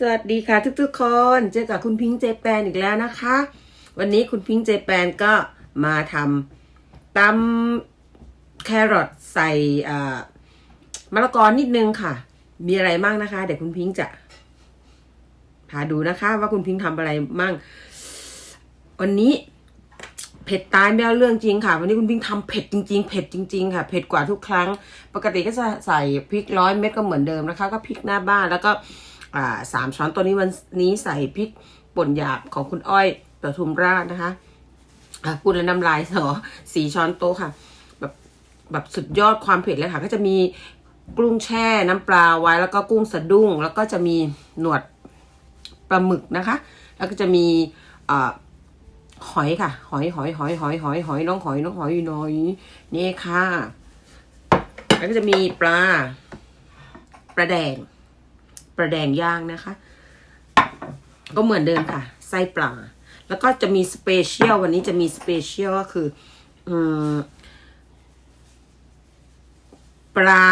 สวัสดีค่ะทุกๆคนเจอกับคุณพิงค์เจแปนอีกแล้วนะคะ วันนี้คุณพิงค์เจแปนก็มาทำตำแครอทใส่มะละกอนิดนึงค่ะ มีอะไรมั่งนะคะ เดี๋ยวคุณพิงค์จะพาดูนะคะ ว่าคุณพิงค์ทำอะไรมั่ง วันนี้เผ็ดตายไม่เอาเรื่องจริงค่ะ วันนี้คุณพิงค์ทำเผ็ดจริงๆเผ็ดจริงๆค่ะเผ็ดกว่าทุกครั้ง ปกติก็จะใส่พริกร้อยเม็ดก็เหมือนเดิมนะคะ ก็พริกหน้าบ้านแล้วก็ อ่าสามช้อนตัวนี้วันนี้ใส่พริกป่นหยาบของคุณอ้อยประทุมราชนะคะอะพูดแล้วน้ำลายสอสี่ช้อนโต๊ะค่ะ แบบแบบสุดยอดความเผ็ดเลยค่ะ ก็จะมีกุ้งแช่น้ำปลาไว้แล้วก็กุ้งสะดุ้ง แล้วก็จะมีหนวดปลาหมึกนะคะ แล้วก็จะมีอ่าหอยค่ะ หอยหอยหอยหอยหอยหอยน้องหอยน้องหอยอยู่หน่อยนี่ค่ะ แล้วก็จะมีปลาปลาแดง ปลาแดงย่างนะคะ ก็เหมือนเดิมค่ะ ไส้ปลา แล้วก็จะมีสเปเชียลวันนี้จะมีสเปเชียลก็คืออืมปลา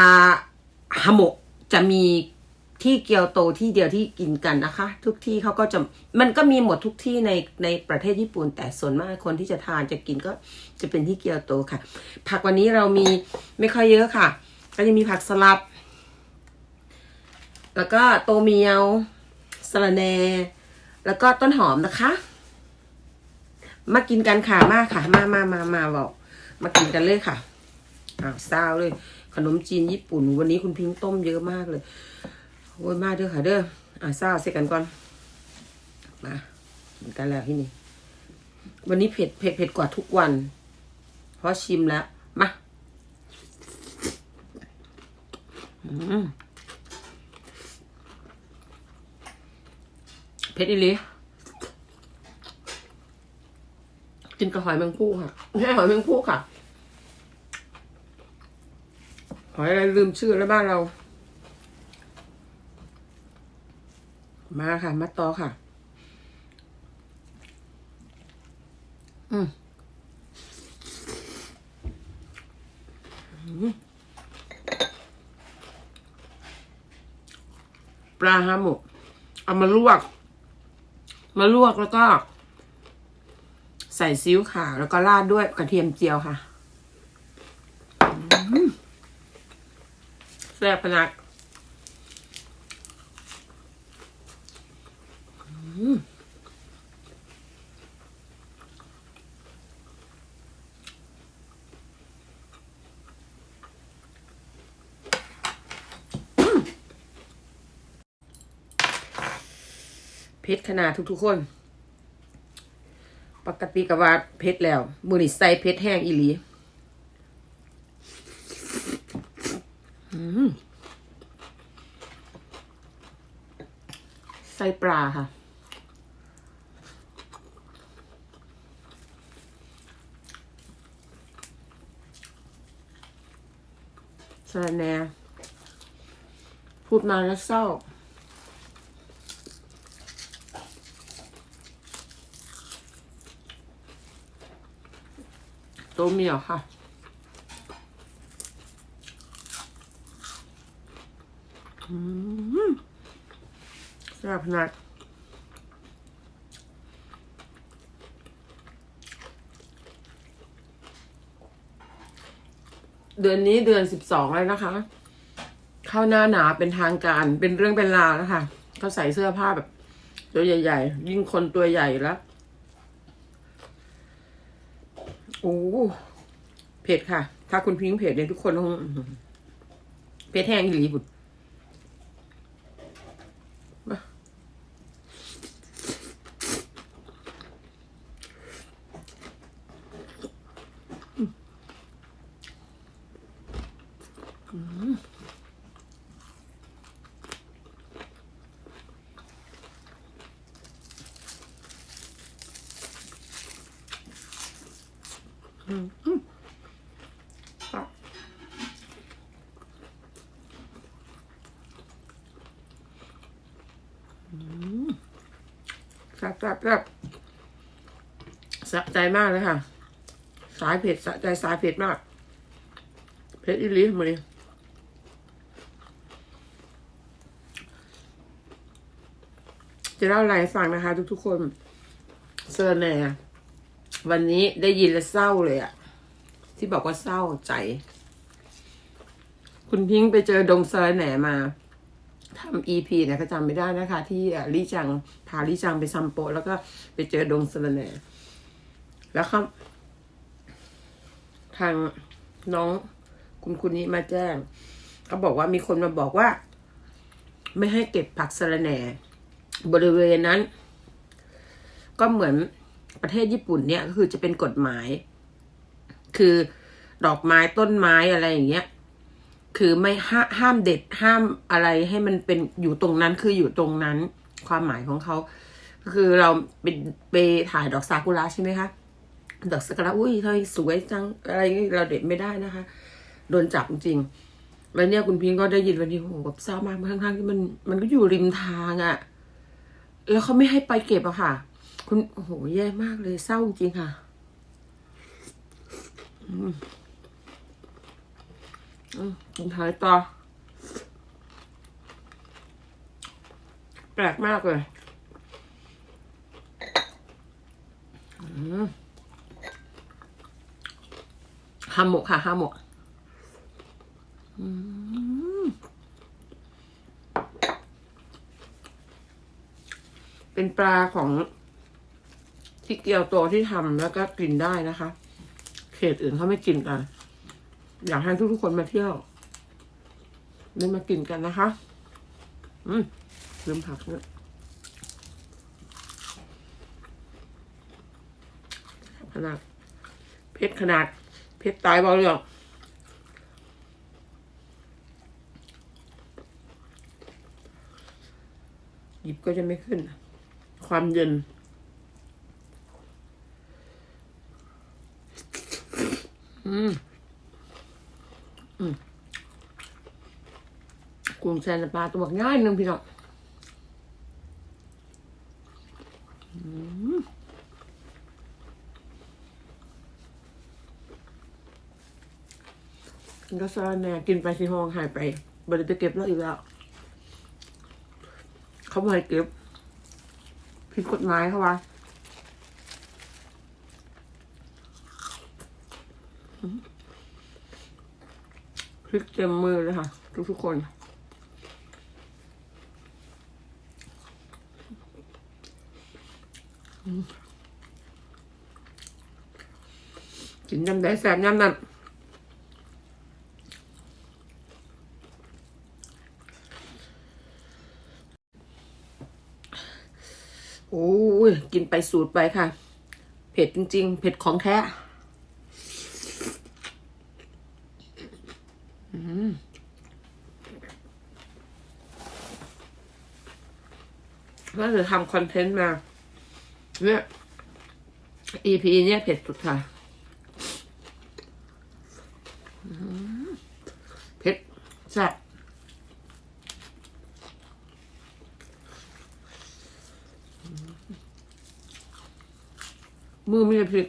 ฮาโมะจะมีที่เกียวโตที่เดียวที่กินกันนะคะ ทุกที่เขาก็จะมันก็มีหมดทุกที่ในในประเทศญี่ปุ่น แต่ส่วนมากคนที่จะทานจะกินก็จะเป็นที่เกียวโตค่ะ ผักวันนี้เรามีไม่ค่อยเยอะค่ะ ก็จะมีผักสลัด แล้วก็โตเมียวสะระแน แล้วก็ต้นหอมนะคะ มากินกันค่ะมาค่ะ มามามามาบอก มากินกันเลยค่ะอ้าวซาวเลย ขนมจีนญี่ปุ่น วันนี้คุณพิงค์ต้มเยอะมากเลยโอ้ยมากเด้อค่ะเด้ออ่าซาวเสร็จกันก่อนมากินกันแล้วที่นี่ วันนี้เผ็ดเผ็ดเผ็ดกว่าทุกวัน เพราะชิมแล้ว มา อืม เผ็ดอีหลีกินกับหอยแมงผู้ค่ะไม่หอยแมงผู้ค่ะ หอยอะไรลืมชื่อแล้วบ้านเรา มาค่ะ มาต่อค่ะ อืมอืมปลาฮามกเอามาลวก มาลวกแล้วก็ ใส่ซีอิ๊วขาวแล้วก็ราดด้วยกระเทียมเจียวค่ะแซ่บพนักอืม เผ็ดขนาดทุกๆคน ปกติกับว่าเผ็ดแล้ว มือนี่ใส่เผ็ดแห้งอีหลีใส่ปลาค่ะสะระแนพูดมาแล้วเศร้า ตัวเมียวค่ะ อืมแซ่บขนาดเดือนนี้เดือนสิบสองแล้วนะคะ เข้าหน้าหนาเป็นทางการเป็นเรื่องเป็นราวแล้วค่ะก็ใส่เสื้อผ้าแบบ ตัวใหญ่ ๆ ยิ่งคนตัวใหญ่แล้ว โอ้เผ็ดค่ะ ถ้าคุณพิงเผ็ดเนี่ยทุกคนต้องเผ็ดแห้งอีหลีบุดม ซ่บแซ่บแซ่บสะใจมากเลยค่ะ สายเผ็ดสะใจสายเผ็ดมาก เผ็ดอีลีมาเลยจะเล่าอะไรฟังนะคะ ทุกๆคนเซอร์แน่วันนี้ได้ยินแล้วเศร้าเลยอะที่บอกว่าเศร้าใจ คุณพิงค์ไปเจอดงเซอร์แหน่มา ทำอีพีเนี่ยก็จำไม่ได้นะคะ ที่ลี่จังพาลี่จังไปซัมโป แล้วก็ไปเจอดงเซอร์แหน่แล้วเขาทางน้องคุณคุณนี้มาแจ้งเขาบอกว่ามีคนมาบอกว่า ไม่ให้เก็บผักสะระแหน่บริเวณนั้น ก็เหมือนประเทศญี่ปุ่นเนี่ยก็คือจะเป็นกฎหมาย คือดอกไม้ต้นไม้อะไรอย่างเงี้ย คือไม่ห้าห้ามเด็ดห้ามอะไรให้มันเป็นอยู่ตรงนั้นคืออยู่ตรงนั้น ความหมายของเขาคือเราไปไปถ่ายดอกซากุระใช่ไหมคะดอกซากุระอุ้ยทำไมสวยจังอะไรเราเด็ดไม่ได้นะคะ โดนจับจริงแล้วเนี่ยคุณพิงก็ได้ยินวันนี้โอ้โหแบบเศร้ามากทั้งๆที่มันมันก็อยู่ริมทางอะ่ะ แล้วเขาไม่ให้ไปเก็บอะค่ะ คุณโอ้โหแย่มากเลยเศร้าจริงค่ะ อืม อืมกินท้ายต่อ แปลกมากเลย อืมฮามกค่ะฮามกอืมเป็นปลาของที่เกียวโตที่ทำแล้วก็กินได้นะคะ เขตอื่นเขาไม่กินกัน อยากให้ทุกๆคนมาเที่ยวได้มากินกันนะคะ อืมลืมผักเนี่ยขนาดเพชรขนาด เพชรตายบาเรื่องหยิบก็จะไม่ขึ้น ความเย็นอืม กุ้งแซนปลาตัวบักง่ายนึงพี่น้องก็ซาแน่กินไปสิห้องหายไปบริไปเก็บแล้วอีกแล้ว เขาไม่ให้เก็บผิดกฎหมายเขาว่า พริกเต็มมือเลยค่ะ ทุกๆคน กินยำได้แสบยำนั่นโอ้ย กินไปสูตรไปค่ะ เผ็ดจริง ๆ เผ็ดของแท้ ก็จะทำคอนเทนต์มา เนี่ย EP เนี่ยเผ็ดสุดค่ะเผ็ดแซ่บมือมีแต่พริก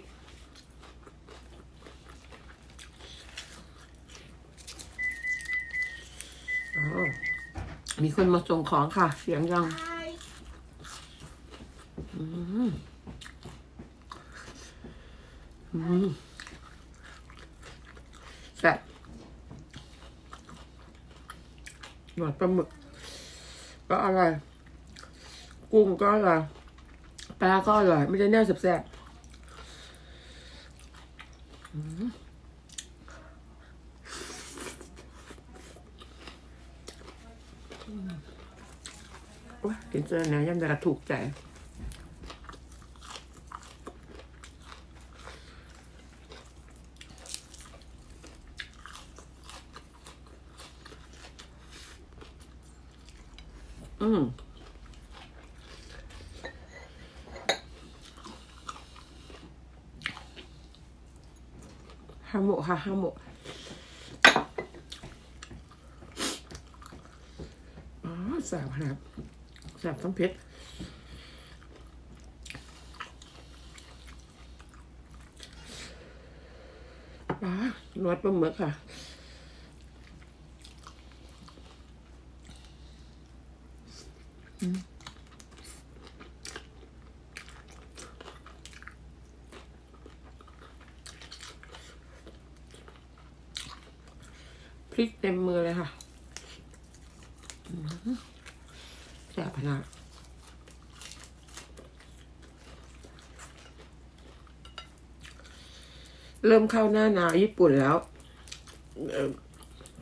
อ๋อ มีคนมาส่งของค่ะ เสียงยังแซ่บหนวดปลาหมึกก็อร่อยกุ้งก็อร่อยปลาก็อร่อยไม่ได้แน่แซ่บๆอืม โอ้ยกินเจอเนื้อย่ำแต่ละถูกใจอืมฮาโมะค่ะฮาโมอ๋อแสบขนาด แซ่บทั้งเผ็ดปลานวดปลาหมึกค่ะพริกเต็มมือเลยค่ะ แซ่บขนาเริ่มเข้าหน้าหนาวญี่ปุ่นแล้ว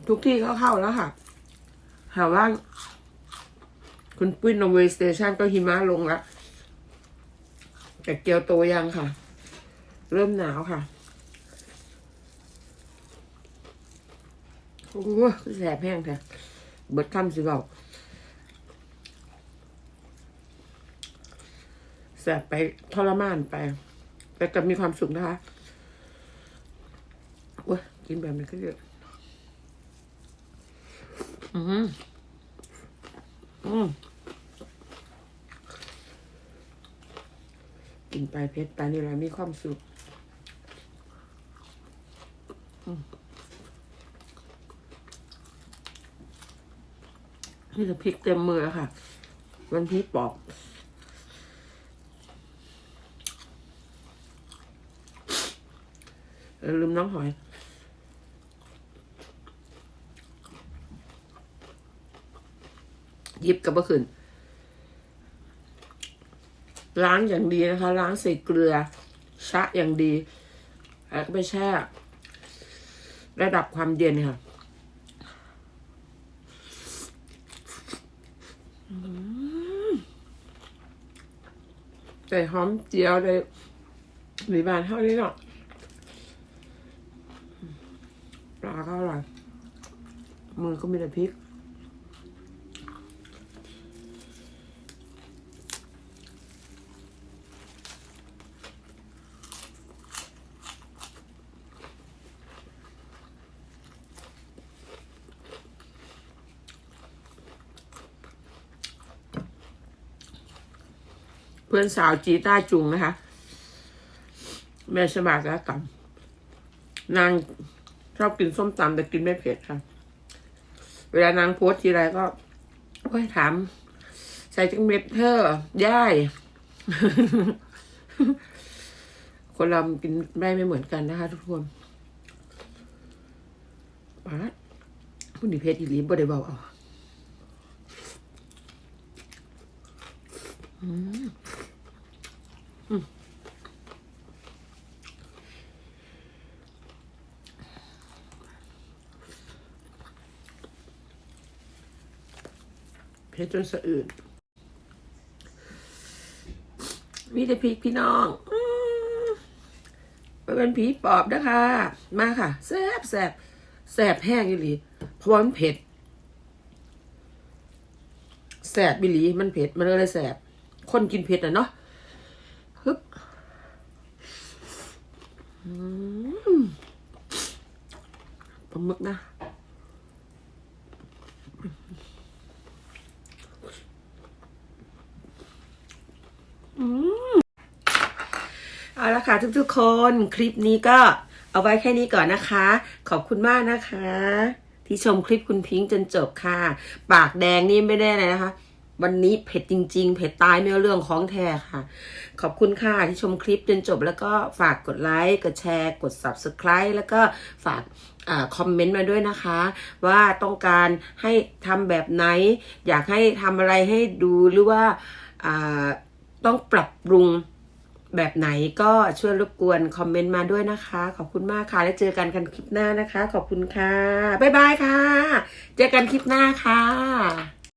ทุกที่ก็เข้าแล้วค่ะ หาว่า คุณปุ้ยนเวสเตชันก็หิมะลงล้วแต่เกียวโตยังค่ะ เริ่มหนาวค่ะโอ้โหแสบแห้งแท้เบิดคำสิบอก แสบไปทรมานไป แต่ก็มีความสุขนะคะโอ้ยกินแบบนี้ก็เยอะอืมอืมกินไปเพชรไปนี่แหละมีความสุขอืมนี่จะพริกเต็มมือแล้วค่ะ มันพริกปอก เออ ลืมน้องหอย ยิบกับเมื่อคืนล้างอย่างดีนะคะ ล้างใส่เกลือ ชะอย่างดี แล้วก็ไปแช่ ระดับความเย็นค่ะใส่หอมเจียวเลยหรือบานเท่านี้เนาะ ปลาก็อร่อยมือก็มีแต่พริก เพื่อนสาวจีต้าจุงนะคะ แม่สบายแล้วตำนาง ชอบกินส้มตำแต่กินไม่เผ็ดค่ะ เวลานางโพสทีไรก็โอ้ยถาม ใส่จังเม็ดเธอย่ายคนเรากินได้ไม่เหมือนกันนะคะ ทุกคนปาดผู้นี้เพชรอีลีบ่ได้เบาเอา เพชรจนสะอื่นมีแต่พริกพี่น้องอเป็นผีปอบนะคะ มาค่ะแซ่บแซ่บแซ่บแห้งอีหลีเพราะมันเผ็ดแซ่บอีหลีมันเผ็ด มันเลยแซ่บคนกินเผ็ดอะเนาะฮึบอืมปลาหมึกนะ เอาละ ค่ะทุกๆคนคลิปนี้ก็เอาไว้แค่นี้ก่อนนะคะ ขอบคุณมากนะคะ ที่ชมคลิปคุณพิงค์จนจบค่ะ ปากแดงนี่ไม่ได้เลยนะคะ วันนี้เผ็ดจริง ๆ เผ็ดตายเนื้อเรื่องของแท้ค่ะ ขอบคุณค่ะที่ชมคลิปจนจบ แล้วก็ฝากกดไลค์กดแชร์ กด subscribe แล้วก็ฝากอคอมเมนต์มาด้วยนะคะ ว่าต้องการให้ทำแบบไหน อยากให้ทำอะไรให้ดูหรือว่าต้องปรับปรุง แบบไหนก็ช่วยรบกวนคอมเมนต์มาด้วยนะคะ ขอบคุณมากค่ะ แล้วเจอกันกันคลิปหน้านะคะ ขอบคุณค่ะ บ๊ายบายค่ะ เจอกันคลิปหน้าค่ะ